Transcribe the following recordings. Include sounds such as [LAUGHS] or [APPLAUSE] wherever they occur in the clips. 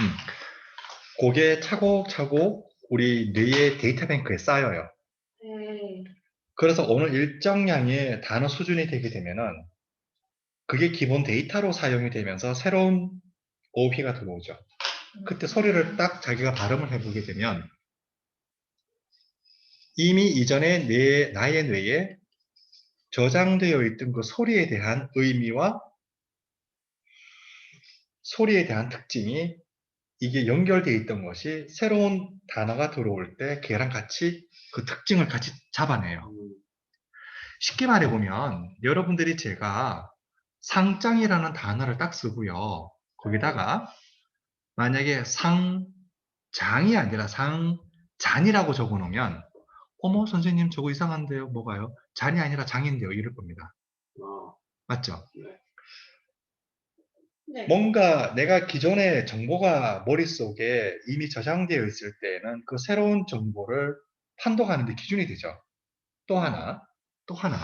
음. 그게 차곡차곡 우리 뇌의 데이터 뱅크에 쌓여요. 네. 그래서 어느 일정량의 단어 수준이 되게 되면은 그게 기본 데이터로 사용이 되면서 새로운 어휘가 들어오죠. 그때 소리를 딱 자기가 발음을 해보게 되면 이미 이전에 뇌, 나의 뇌에 저장되어 있던 그 소리에 대한 의미와 소리에 대한 특징이 이게 연결되어 있던 것이 새로운 단어가 들어올 때 걔랑 같이 그 특징을 같이 잡아내요. 음, 쉽게 말해보면 여러분들이 제가 상장이라는 단어를 딱 쓰고요. 거기다가 만약에 상장이 아니라 상잔이라고 적어 놓으면 어머 선생님 저거 이상한데요. 뭐가요? 잔이 아니라 장인데요. 이럴 겁니다. 아, 맞죠? 네. 뭔가 내가 기존의 정보가 머릿속에 이미 저장되어 있을 때에는 그 새로운 정보를 판독하는 데 기준이 되죠. 또 하나, 또 하나.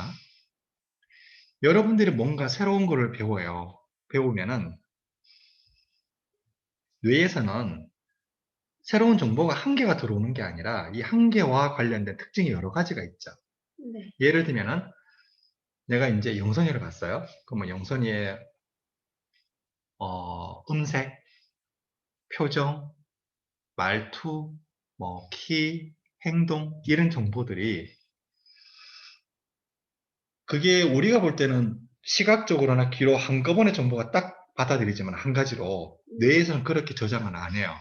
여러분들이 뭔가 새로운 거를 배워요. 배우면은 뇌에서는 새로운 정보가 한 개가 들어오는 게 아니라 이 한 개와 관련된 특징이 여러 가지가 있죠. 네. 예를 들면은 내가 이제 영선이를 봤어요. 그러면 영선이의 어, 음색, 표정, 말투, 뭐 키, 행동 이런 정보들이 그게 우리가 볼 때는 시각적으로나 귀로 한꺼번에 정보가 딱 받아들이지만 한 가지로 뇌에서는 그렇게 저장은 안 해요.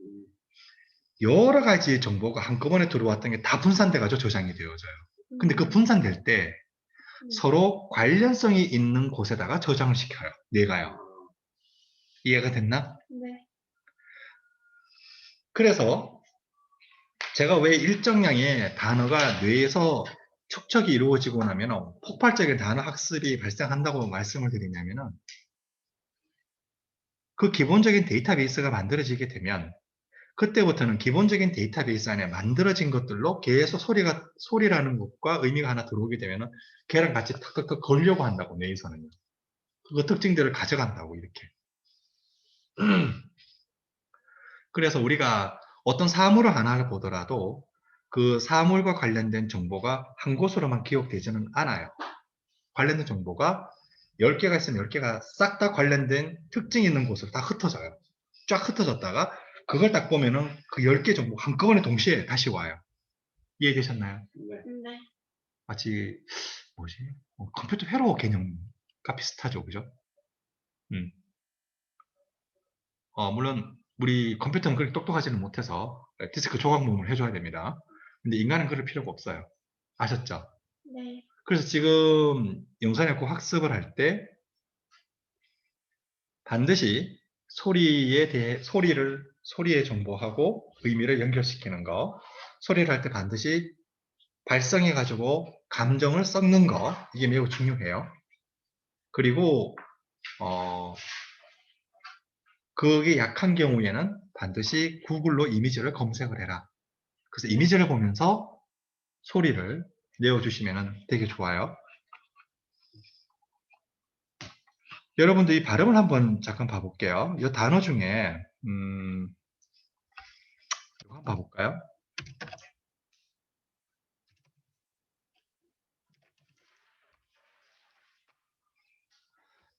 음, 여러 가지 정보가 한꺼번에 들어왔던 게 다 분산돼가지고 저장이 되어져요. 근데 그 분산될 때 음. 서로 관련성이 있는 곳에다가 저장을 시켜요. 아, 뇌가요. 이해가 됐나? 네. 그래서 제가 왜 일정량의 단어가 뇌에서 축적이 이루어지고 나면 폭발적인 단어 학습이 발생한다고 말씀을 드리냐면은 그 기본적인 데이터베이스가 만들어지게 되면 그때부터는 기본적인 데이터베이스 안에 만들어진 것들로 계속 소리가 소리라는 것과 의미가 하나 들어오게 되면은 걔랑 같이 탁탁탁 걸려고 한다고 뇌에서는요. 그 특징들을 가져간다고 이렇게. [CLEARS THROAT] 그래서 우리가 어떤 사물을 하나를 보더라도 그 사물과 관련된 정보가 한 곳으로만 기억되지는 않아요. 관련된 정보가 10개가 있으면 10개가 싹 다 관련된 특징 있는 곳으로 다 흩어져요. 쫙 흩어졌다가 그걸 딱 보면은 그 10개 정보 한꺼번에 동시에 다시 와요. 이해되셨나요? 네. 네. 마치 뭐지? 어, 컴퓨터 회로 개념과 비슷하죠, 그죠? 음. 어, 물론 우리 컴퓨터는 그렇게 똑똑하지는 못해서 디스크 조각 모음을 해줘야 됩니다. 근데 인간은 그럴 필요가 없어요. 아셨죠? 네. 그래서 지금 영상의고 학습을 할 때 반드시 소리에 대해 소리를 소리의 정보하고 의미를 연결시키는 거 소리를 할 때 반드시 발성해 가지고 감정을 섞는 거 이게 매우 중요해요. 그리고 어 그게 약한 경우에는 반드시 구글로 이미지를 검색을 해라. 그래서 이미지를 보면서 소리를 내어주시면 되게 좋아요. 여러분들 이 발음을 한번 잠깐 봐볼게요. 이 단어 중에 음, 이거 한번 봐볼까요?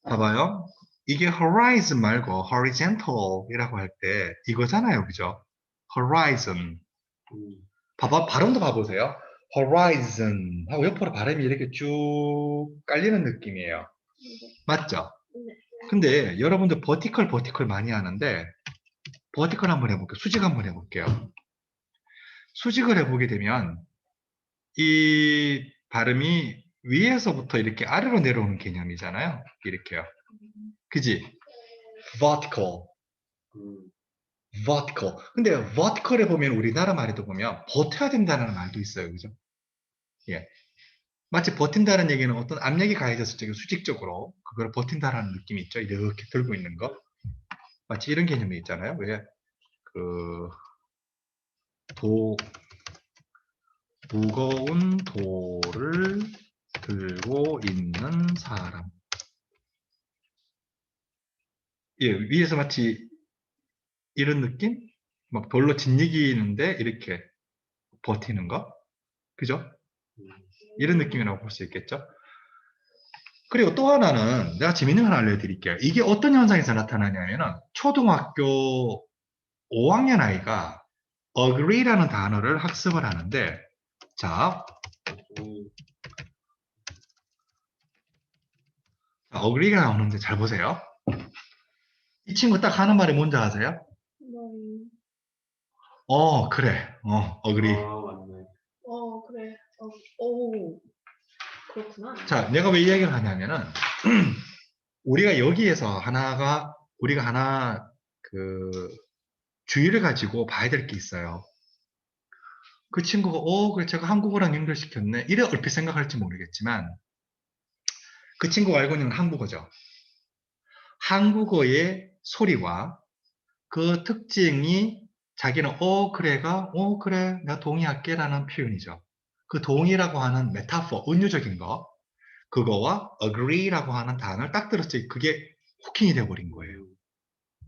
봐봐요. 이게 horizon 말고 horizontal이라고 할 때 이거잖아요, 그죠? horizon. 음, 봐봐, 발음도 봐보세요. horizon 하고 옆으로 발음이 이렇게 쭉 깔리는 느낌이에요. 네. 맞죠? 네. 근데 여러분들 버티컬 버티컬 많이 하는데 버티컬 한번 해볼게요. 수직 한번 해볼게요. 수직을 해보게 되면 이 발음이 위에서부터 이렇게 아래로 내려오는 개념이잖아요. 이렇게요. 그지? vertical, 음, vertical. 근데 vertical에 보면 우리나라 말에도 보면 버텨야 된다는 말도 있어요. 그죠? 예. 마치 버틴다는 얘기는 어떤 압력이 가해졌을 때 수직적으로 그걸 버틴다라는 느낌이 있죠. 이렇게 들고 있는 거. 마치 이런 개념이 있잖아요. 왜? 그, 도, 무거운 돌을 들고 있는 사람. 예, 위에서 마치 이런 느낌? 막 돌로 짓이기는데 이렇게 버티는 거? 그죠? 음, 이런 느낌이라고 볼 수 있겠죠? 그리고 또 하나는 내가 재밌는 걸 알려드릴게요. 이게 어떤 현상에서 나타나냐면은 초등학교 5학년 아이가 agree라는 단어를 학습을 하는데 자, 음, agree가 나오는데 잘 보세요. 이 친구 딱 하는 말이 뭔지 아세요? 뭐, 어, 그래. 어, agree. 아, 맞네. 어, 그래. 어, 오. 그렇구나. 자, 내가 왜이 얘기를 하냐면은 [CLEARS THROAT] 우리가 여기에서 하나가 우리가 하나 그 주의를 가지고 봐야 될 게 있어요. 그 친구가 어, 그래 제가 한국어랑 연결시켰네. 이래 얼핏 생각할지 모르겠지만 그 친구가 알고 있는 건 한국어죠. 한국어의 소리와 그 특징이 자기는 어 그래가 어 그래 내가 동의할게 라는 표현이죠. 그 동의라고 하는 메타포, 은유적인 거, 그거와 agree라고 하는 단어를 딱 들었을 때 그게 호킹이 돼버린 거예요.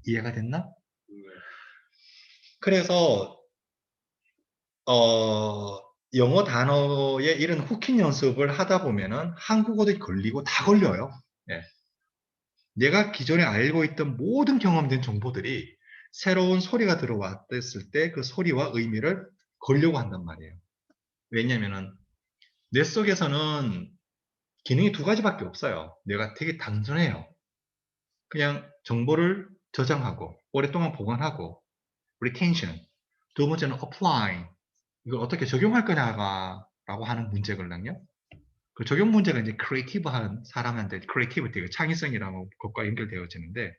이해가 됐나? 네. 그래서 어, 영어 단어의 이런 후킹 연습을 하다 보면은 한국어도 걸리고 다 걸려요. 예. 내가 기존에 알고 있던 모든 경험된 정보들이 새로운 소리가 들어왔을 때 그 소리와 의미를 걸려고 한단 말이에요. 왜냐면은 뇌 속에서는 기능이 두 가지밖에 없어요. 뇌가 되게 단순해요. 그냥 정보를 저장하고 오랫동안 보관하고 retention. 두 번째는 apply. 이걸 어떻게 적용할 거냐가 라고 하는 문제거든요. 그 적용 문제가 이제 크리에이티브한 사람한테 크리에이티비티, 창의성이라는 것과 연결되어지는데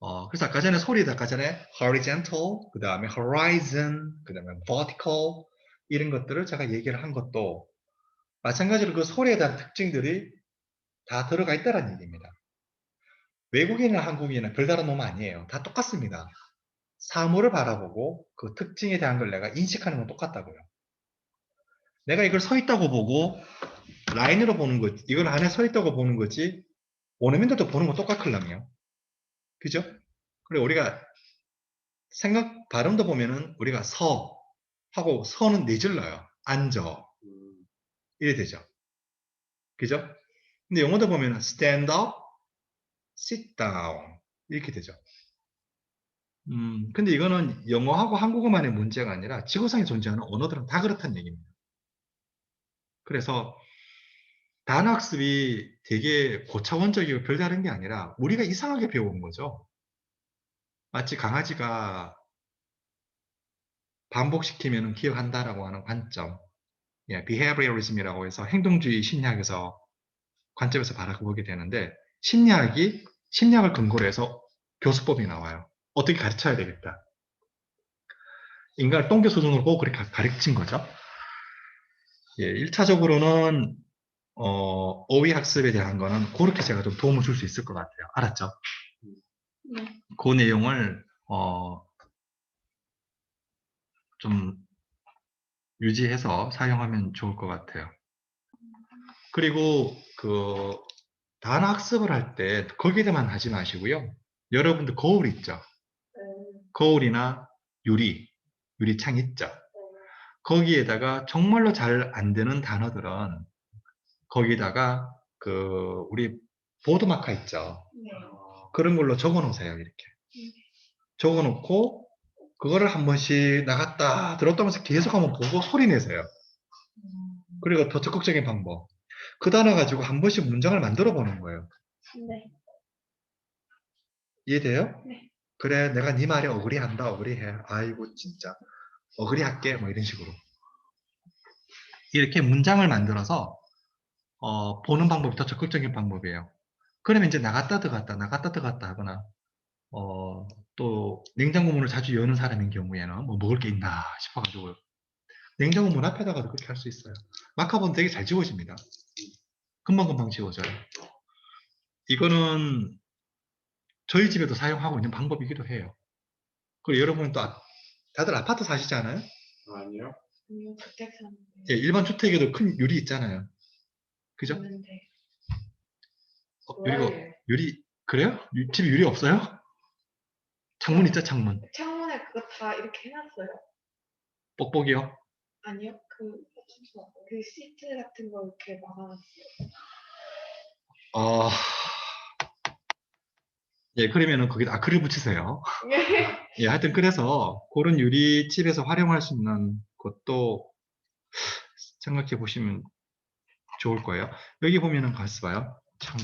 어, 그래서 아까 전에 소리도 아까 전에 horizontal, 그 다음에 horizon, 그 다음에 vertical 이런 것들을 제가 얘기를 한 것도 마찬가지로 그 소리에 대한 특징들이 다 들어가 있다는 얘기입니다. 외국인이나 한국인이나 별다른 놈 아니에요. 다 똑같습니다. 사물을 바라보고 그 특징에 대한 걸 내가 인식하는 건 똑같다고요. 내가 이걸 서 있다고 보고 라인으로 보는 거지. 이걸 안에 서 있다고 보는 거지. 원어민들도 보는 건 똑같을랑요. 그죠? 그리고 우리가 생각 발음도 보면은 우리가 서 하고 서는 내질러요. 앉아 음, 이래 되죠. 그죠? 근데 영어도 보면은 stand up, sit down 이렇게 되죠. 음, 근데 이거는 영어하고 한국어만의 문제가 아니라 지구상에 존재하는 언어들은 다 그렇다는 얘기입니다. 그래서 단어 학습이 되게 고차원적이고 별다른 게 아니라 우리가 이상하게 배운 거죠. 마치 강아지가 반복시키면 기억한다라고 하는 관점, 예, behavioralism이라고 해서 행동주의 심리학에서 관점에서 바라보게 되는데 심리학이 심리학을 근거로 해서 교수법이 나와요. 어떻게 가르쳐야 되겠다. 인간을 똥개 수준으로 보고 그렇게 가르친 거죠. 예, 1차적으로는 어, 어휘 학습에 대한 거는 그렇게 제가 좀 도움을 줄 수 있을 것 같아요. 알았죠? 네. 그 내용을 어, 좀 유지해서 사용하면 좋을 것 같아요. 그리고 그 단어 학습을 할 때 거기에만 하지 마시고요. 여러분들 거울 있죠? 네. 거울이나 유리, 유리창 있죠? 거기에다가 정말로 잘 안 되는 단어들은 거기다가 그 우리 보드마카 있죠? 네. 아, 그런 걸로 적어 놓으세요, 이렇게. 음. 적어 놓고, 그거를 한 번씩 나갔다 들었다 하면서 계속 한번 보고 소리 내세요. 그리고 더 적극적인 방법. 그 단어 가지고 한 번씩 문장을 만들어 보는 거예요. 네. 이해돼요? 네. 그래, 내가 네 말에 어그리한다, 어그리해. 아이고, 진짜. 어그리 할게, 뭐 이런 식으로. 이렇게 문장을 만들어서, 어, 보는 방법이 더 적극적인 방법이에요. 그러면 이제 나갔다 들어갔다, 나갔다 들어갔다 하거나, 어, 또, 냉장고 문을 자주 여는 사람인 경우에는 뭐 먹을 게 있나 싶어가지고, 냉장고 문 앞에다가도 그렇게 할 수 있어요. 마카본 되게 잘 지워집니다. 금방금방 지워져요. 이거는 저희 집에도 사용하고 있는 방법이기도 해요. 그리고 여러분 또 아- 다들 아파트 사시잖아요. 아니요. 아니요, 주택 사는데. 예, 일반 주택에도 큰 유리 있잖아요. 그죠? 있는데. 어, 유리가 유리 그래요? 유- 집에 유리 없어요? 창문 있죠, 창문. 창문에 그거 다 이렇게 해놨어요. 뽁뽁이요? 아니요? 그, 그 시트 같은 거 이렇게 막아놨어요. 어, 예, 그러면은 거기다 아크릴 붙이세요. 예, 하여튼 그래서 그런 유리 집에서 활용할 수 있는 것도 생각해 보시면 좋을 거예요. 여기 보면은 가서 봐요. 참.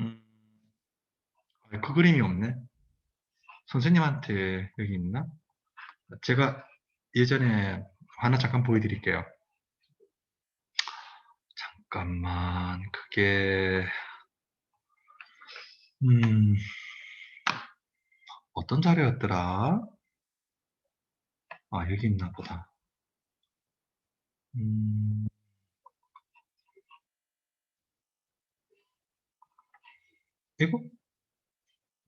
음, 아, 그 그림이 없네. 선생님한테 여기 있나? 제가 예전에 하나 잠깐 보여드릴게요. 잠깐만, 그게, 음, 어떤 자료였더라? 아, 여기 있나 보다. 음, 이거?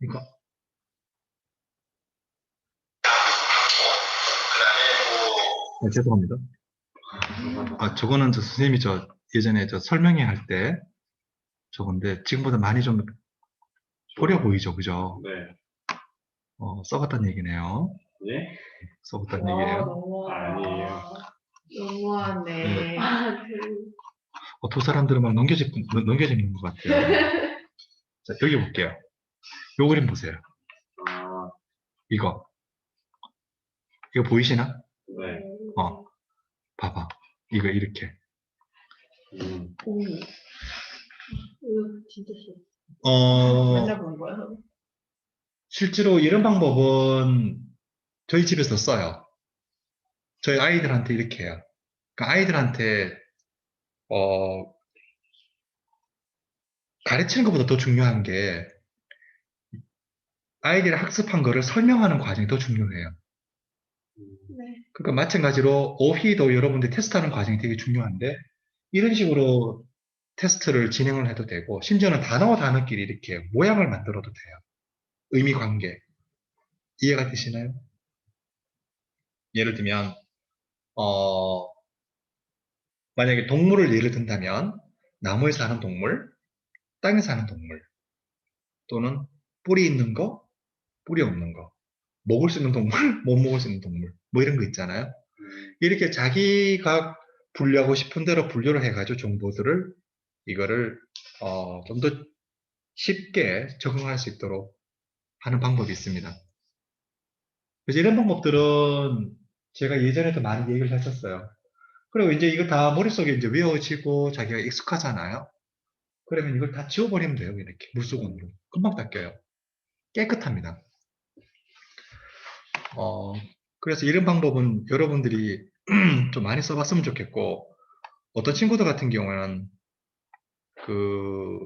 이거? 네, 죄송합니다. 아, 저거는 저 선생님이 저 예전에 저 설명회 할 때 저건데 지금보다 많이 좀 버려 보이죠, 그죠? 네. 어, 써봤단 얘기네요. 예? 써봤단 와, 얘기예요. 너무 아니에요. 너무하네. 아, 그, [LAUGHS] 어, 두 사람들은 막 넘겨지, 넘겨지는 것 같아요. [LAUGHS] 자, 여기 볼게요. 요 그림 보세요. 아, 이거. 이거 보이시나? 네. 어. 봐봐. 이거 이렇게. 음, 오. 이거 진짜 싫어. 어, 맨날 보는 거야? 실제로 이런 방법은 저희 집에서 써요. 저희 아이들한테 이렇게 해요. 그러니까 아이들한테 어, 가르치는 것보다 더 중요한 게 아이들이 학습한 거를 설명하는 과정이 더 중요해요. 음, 네. 그러니까 마찬가지로 오히도 여러분들이 테스트하는 과정이 되게 중요한데 이런 식으로 테스트를 진행을 해도 되고 심지어는 단어와 단어끼리 이렇게 모양을 만들어도 돼요. 의미 관계. 이해가 되시나요? 예를 들면 어 만약에 동물을 예를 든다면 나무에 사는 동물, 땅에 사는 동물 또는 뿌리 있는 거, 뿌리 없는 거 먹을 수 있는 동물, [LAUGHS] 못 먹을 수 있는 동물 뭐 이런 거 있잖아요. 음, 이렇게 자기가 분류하고 싶은 대로 분류를 해가지고 정보들을 이거를 어, 좀 더 쉽게 적응할 수 있도록 하는 방법이 있습니다. 그래서 이런 방법들은 제가 예전에도 많이 얘기를 했었어요. 그리고 이제 이거 다 머릿속에 이제 외워지고 자기가 익숙하잖아요. 그러면 이걸 다 지워버리면 돼요. 이렇게 물수건으로. 금방 닦여요. 깨끗합니다. 어, 그래서 이런 방법은 여러분들이 [CLEARS THROAT] 좀 많이 써봤으면 좋겠고, 어떤 친구들 같은 경우는 그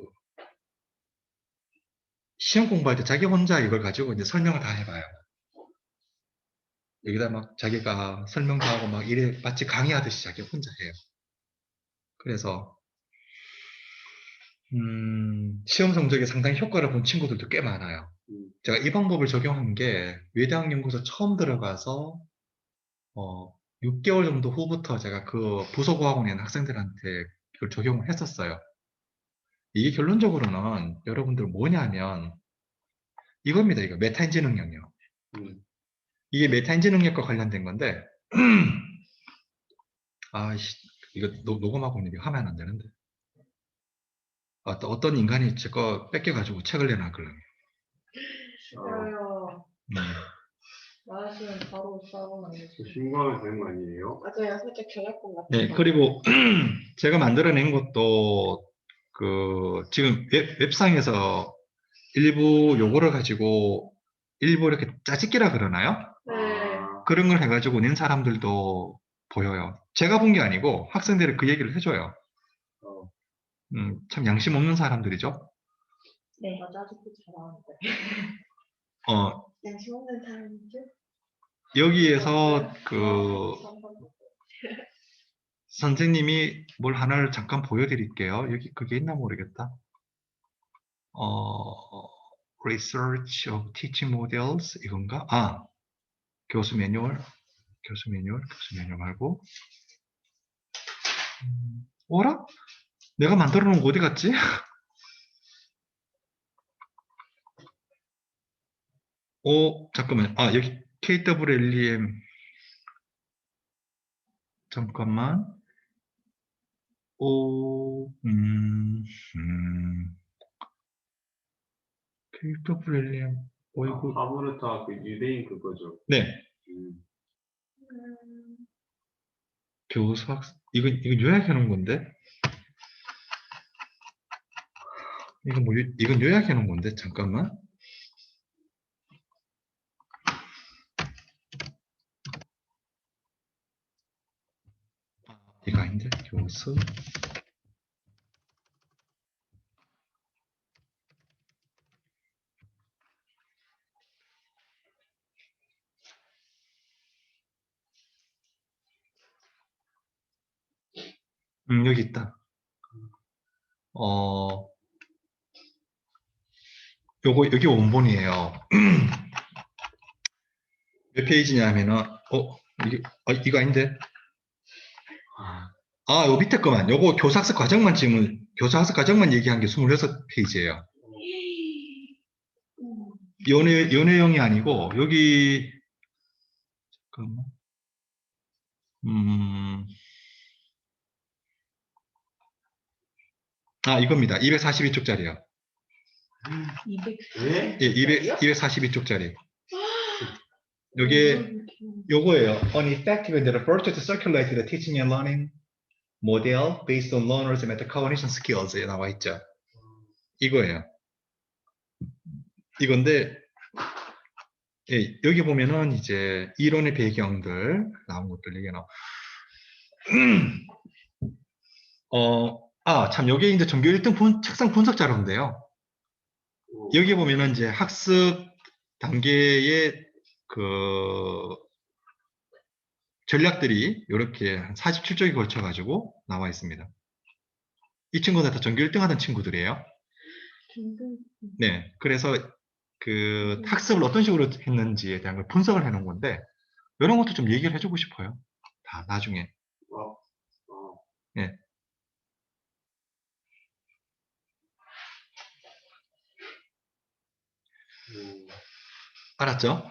시험 공부할 때 자기 혼자 이걸 가지고 이제 설명을 다 해봐요. 여기다 막 자기가 설명도 하고 막 이래 마치 강의하듯이 자기 혼자 해요. 그래서 음, 시험 성적에 상당히 효과를 본 친구들도 꽤 많아요. 음, 제가 이 방법을 적용한 게 외대학 연구소 처음 들어가서 어, 6개월 정도 후부터 제가 그 부속어학원에 있는 학생들한테 그걸 적용을 했었어요. 이게 결론적으로는 여러분들 뭐냐면 이겁니다. 이거 메타 인지 능력이요. 음, 이게 메타 인지 능력과 관련된 건데 [CLEARS THROAT] 아 이거 녹- 녹음하고 있는데 하면 안 되는데 아, 또 어떤 인간이 제 거 뺏겨가지고 책을 내놔 그러면 아, 싫어요. 음. 말하시면 바로 싸우면 안 되지. 신고하면 되는 거 아니에요? 맞아요. 살짝 저작권 같은 네, 거. 그리고 [CLEARS THROAT] 제가 만들어낸 것도 그 지금 웹, 웹상에서 일부 요거를 가지고 일부 이렇게 짜집기라 그러나요? 네. 아, 그런 걸 해가지고 낸 사람들도 보여요. 제가 본 게 아니고 학생들이 그 얘기를 해줘요. 어, 음, 참 양심 없는 사람들이죠. 네. 맞아. 아직도 잘하는데. 어, 양심 없는 사람이죠? 여기에서 그 [LAUGHS] 선생님이 뭘 하나를 잠깐 보여드릴게요. 여기 그게 있나 모르겠다. 어, Research of Teaching Models 이건가? 아, 교수 매뉴얼, 교수 매뉴얼, 교수 매뉴얼 말고 음, 어라? 내가 만들어 놓은 거 어디 갔지? [LAUGHS] 오, 잠깐만. 아, 여기 KWLEM. 잠깐만. 오, 음, 음. KWLEM. 어이구. 하브르타 그 유대인 그거죠. 네. 음. 음, 교수학, 이건, 이건 요약해 놓은 건데? 이건 뭐, 요- 이건 요약해 놓은 건데? 잠깐만. 아, 이거 아닌데? 교수. 음, 여기 있다. 어, 요거, 여기 원본이에요. [CLEARS THROAT] 몇 페이지냐면은, 어, 이게, 아, 이거 아닌데? 아, 요 밑에 거만. 요거 교사학습 과정만 지금, 교사학습 과정만 얘기한 게 26페이지예요. 음, 요, 내- 요 내용이 아니고, 여기, 잠깐만. 음, 아, 이겁니다. 242쪽짜리요. 200. 네? 예, 200, 242쪽짜리. 요게, 요거예요. An effective and approach to circulate the teaching and learning model based on learners' metacognition skills에 나와 있죠. 이거예요. 이건데, 예, 여기 보면은 이제 이론의 배경들 나온 것들 얘기 나와. [CLEARS THROAT] 어, 아, 참, 요게 이제 전교 1등 분, 책상 분석 자료인데요. 어, 여기 보면은 이제 학습 단계의 그 전략들이 이렇게 한 47쪽에 걸쳐 가지고 나와 있습니다. 이 친구들 다 전교 1등 하던 친구들이에요. 네. 그래서 그 학습을 어떤 식으로 했는지에 대한 걸 분석을 해 놓은 건데 이런 것도 좀 얘기를 해주고 싶어요. 다 나중에. 음, 알았죠?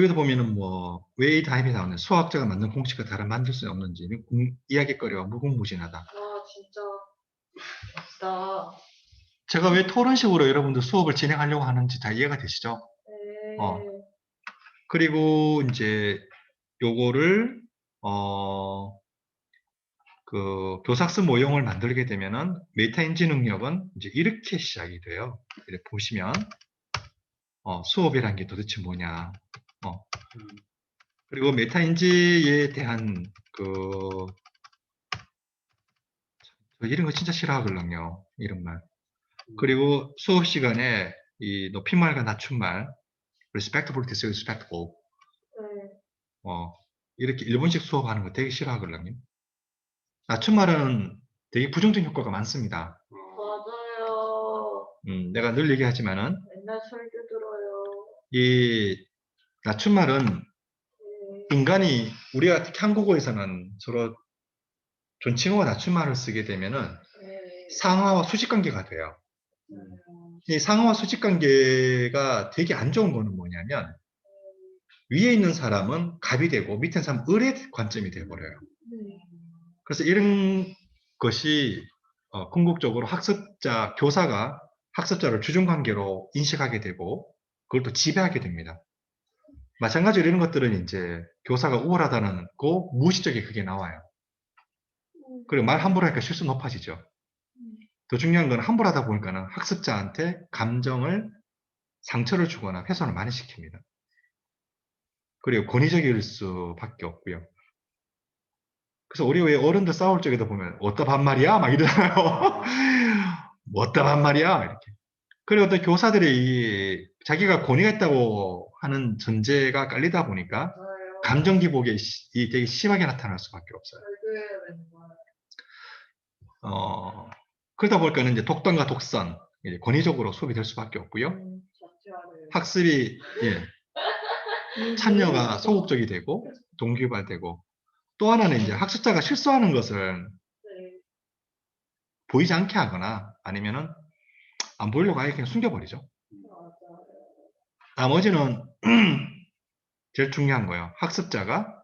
여기도 보면은 뭐, 웨이 타입이 나오는 수학자가 만든 공식과 다른 만들 수 없는지, 음, 이야기거리와 무궁무진하다. 와 진짜 멋있다. 제가 왜 토론식으로 여러분들 수업을 진행하려고 하는지 다 이해가 되시죠? 네. 어. 그리고 이제 요거를, 어, 그 교사학습 모형을 만들게 되면은 메타 인지 능력은 이제 이렇게 시작이 돼요. 이렇게 보시면, 어, 수업이란 게 도대체 뭐냐. 음, 그리고 메타인지에 대한 그저 이런 거 진짜 싫어하거든요. 이런 말. 그리고 수업 시간에 이 높임말과 낮춤말, respectful, disrespectful, 네. 어, 이렇게 일본식 수업하는 거 되게 싫어하거든요. 낮춤말은 되게 부정적 효과가 많습니다. 어, 맞아요. 음, 내가 늘 얘기하지만은 맨날 설교 들어요. 이 낮춤말은 네. 인간이 우리가 특히 한국어에서는 서로 존칭어와 낮춤말을 쓰게 되면은 네. 상하와 수직 관계가 돼요. 음, 이 상하와 수직 관계가 되게 안 좋은 거는 뭐냐면 위에 있는 사람은 갑이 되고 밑에 있는 사람은 을의 관점이 돼버려요. 네. 그래서 이런 것이 어, 궁극적으로 학습자, 교사가 학습자를 주중 관계로 인식하게 되고 그걸 또 지배하게 됩니다. 마찬가지로 이런 것들은 이제 교사가 우월하다는 거 무의식적인 그게 나와요. 음, 그리고 말 함부로 하니까 실수 높아지죠. 음, 더 중요한 건 함부로 하다 보니까는 학습자한테 감정을 상처를 주거나 훼손을 많이 시킵니다. 그리고 권위적일 수밖에 없고요. 그래서 우리 왜 어른들 싸울 적에도 보면 어따 반말이야? 막 이러잖아요. [LAUGHS] 뭐 어따 반말이야? 이렇게. 그리고 또 교사들이 이 자기가 권위가 있다고 하는 전제가 깔리다 보니까. 감정 기복이 되게 심하게 나타날 수밖에 없어요. 어, 그러다 보니까는 이제 독단과 독선, 이제 권위적으로 수업이 될 수밖에 없고요. 음. 학습이 예, 음, [LAUGHS] 참여가 음, 소극적이 되고 동기유발되고 또 하나는 이제 학습자가 실수하는 것을 네. 보이지 않게 하거나 아니면은 안 보이려고 아예 그냥 숨겨버리죠. 나머지는 [CLEARS THROAT] 제일 중요한 거예요. 학습자가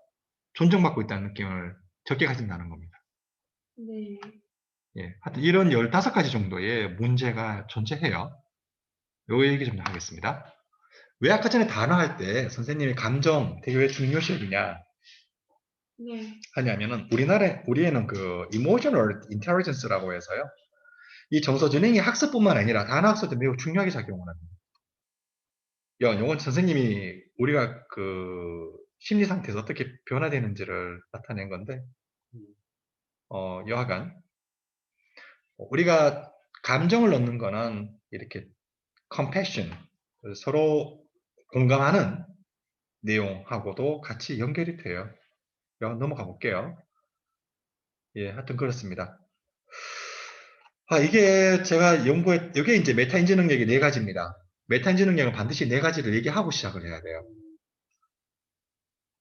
존중받고 있다는 느낌을 적게 가진다는 겁니다. 네. 예, 하여튼 이런 15가지 정도의 문제가 존재해요. 요 얘기 좀 하겠습니다. 왜 아까 전에 단어 할 때 선생님이 감정 되게 왜 중요시 여기냐 네. 하냐면은 우리나라 우리에는 그 emotional intelligence라고 해서요. 이 정서 지능이 학습뿐만 아니라 단어 학습도 매우 중요하게 작용을 합니다. 야, 이건 선생님이 우리가 그 심리 상태에서 어떻게 변화되는지를 나타낸 건데, 어, 여하간 우리가 감정을 넣는 거는 이렇게 compassion 서로 공감하는 내용하고도 같이 연결이 돼요. 야, 넘어가 볼게요. 예, 하여튼 그렇습니다. 아, 이게 제가 연구해, 이게 이제 메타 인지 능력이 네 가지입니다. 메타 인지 능력은 반드시 네 가지를 얘기하고 시작을 해야 돼요.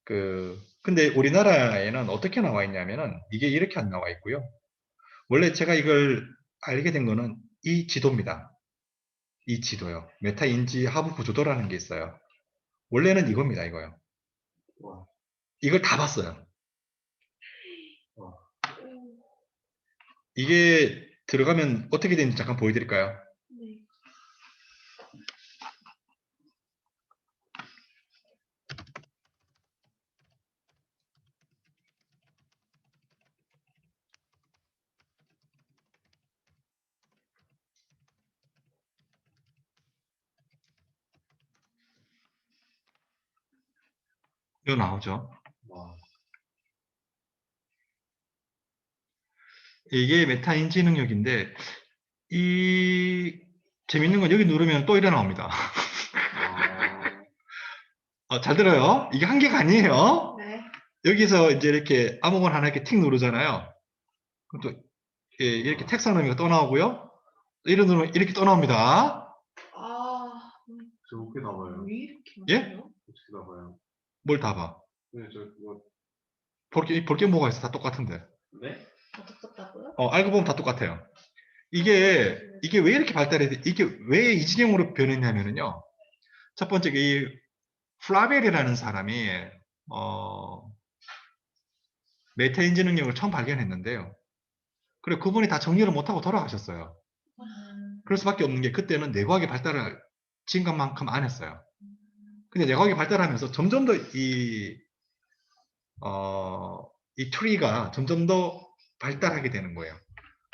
그, 근데 우리나라에는 어떻게 나와 있냐면은 이게 이렇게 안 나와 있고요. 원래 제가 이걸 알게 된 거는 이 지도입니다. 이 지도요. 메타 인지 하부 구조도라는 게 있어요. 원래는 이겁니다, 이거요. 와. 이걸 다 봤어요. 음, 이게 들어가면 어떻게 되는지 잠깐 보여드릴까요? 네. 이거 나오죠. 와. 이게 메타 인지 능력인데 이 재밌는 건 여기 누르면 또 이래 나옵니다. 아. 어, 잘 들어요. 이게 한 개가 아니에요. 네. 여기서 이제 이렇게 아무거나 하나 이렇게 틱 누르잖아요. 그럼 또 예, 이렇게 텍스트 하나가 또 나오고요. 이런 누르면 이렇게 또 나옵니다. 아, 음, 저 어떻게 나와요? 왜 이렇게 예? 많아요? 어떻게 나와요? 뭘 다 봐. 네, 저 뭐. 볼게 볼게 뭐가 있어 다 똑같은데. 네? 다 똑같다고요? 어, 알고 보면 다 똑같아요. 이게 이게 왜 이렇게 발달해? 이게 왜 이 지경으로 변했냐면은요. 첫 번째 이 플라벨이라는 사람이 어 메타인지 능력을 처음 발견했는데요. 그리고 그분이 다 정리를 못하고 돌아가셨어요. 음, 그럴 수밖에 없는 게 그때는 내과학이 발달을 지금 것만큼 안 했어요. 근데 내과학이 발달하면서 점점 더 이, 어, 이 트리가 점점 더 발달하게 되는 거예요.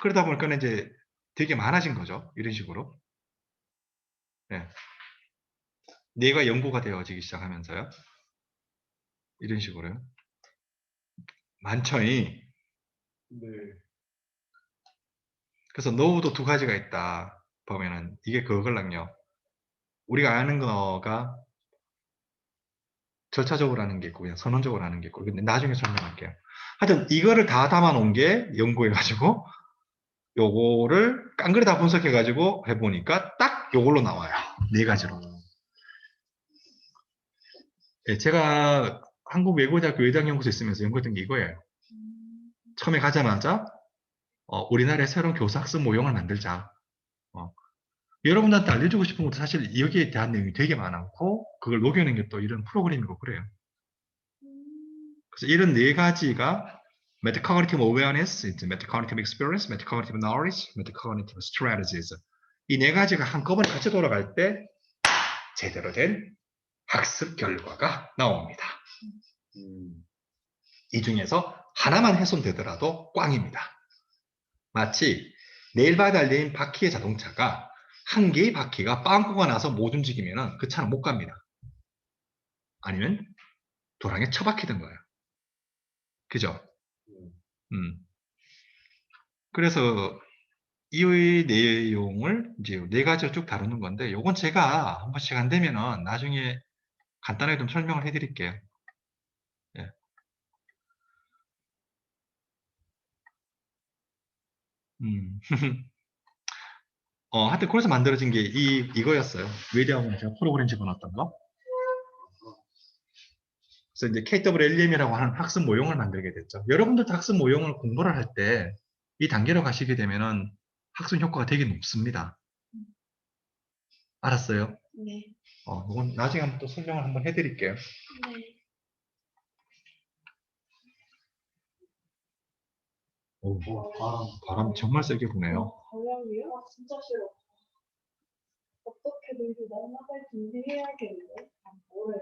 그러다 보니까 이제 되게 많아진 거죠. 이런 식으로. 네. 뇌가 연구가 되어지기 시작하면서요. 이런 식으로요. 많죠이. 네. 그래서 노후도 두 가지가 있다. 보면은 이게 그걸랑요. 우리가 아는 거가 절차적으로 하는 게 있고 그냥 선언적으로 하는 게 있고 근데 나중에 설명할게요. 하여튼 이거를 다 담아 놓은 게 연구해 가지고 요거를 깡그리 다 분석해 가지고 해 보니까 딱 요걸로 나와요. 네 가지로. 예, 제가 한국 외고대학교 외대학연구소 있으면서 연구했던 게 이거예요. 음, 처음에 가자마자 어, 우리나라의 새로운 교사학습 모형을 만들자. 어, 여러분들한테 알려주고 싶은 것도 사실 여기에 대한 내용이 되게 많고 그걸 녹여낸 게 또 이런 프로그램이고 그래요. 음, 그래서 이런 네 가지가 metacognitive awareness, metacognitive experience, metacognitive knowledge, metacognitive strategies 이 네 가지가 한꺼번에 같이 돌아갈 때 제대로 된 학습 결과가 나옵니다. 음. 이 중에서 하나만 훼손되더라도 꽝입니다. 마치 네일바에 달린 바퀴의 자동차가 한 개의 바퀴가 빵꾸가 나서 못 움직이면 그 차는 못 갑니다. 아니면 도랑에 처박히던 거예요. 그죠? 음. 음. 그래서 이 내용을 이제 네 가지로 쭉 다루는 건데, 요건 제가 한 번씩 안 되면은 나중에 간단하게 좀 설명을 해 드릴게요. 예. 음. [LAUGHS] 어, 하여튼 그래서 만들어진 게 이, 이거였어요. 외대학원에 제가 프로그램 집어넣었던 거. 그래서 이제 KWLM이라고 하는 학습 모형을 만들게 됐죠. 여러분들도 학습 모형을 공부를 할 때 이 단계로 가시게 되면은 학습 효과가 되게 높습니다. 알았어요? 네. 어, 이건 나중에 한번 또 설명을 한번 해드릴게요. 네. 오, 어, 바람. 바람 정말 세게 부네요. 바람이요? 아, 진짜 싫어. 어떻게든 그 만나갈 준비해야겠는데? 아, 뭐래?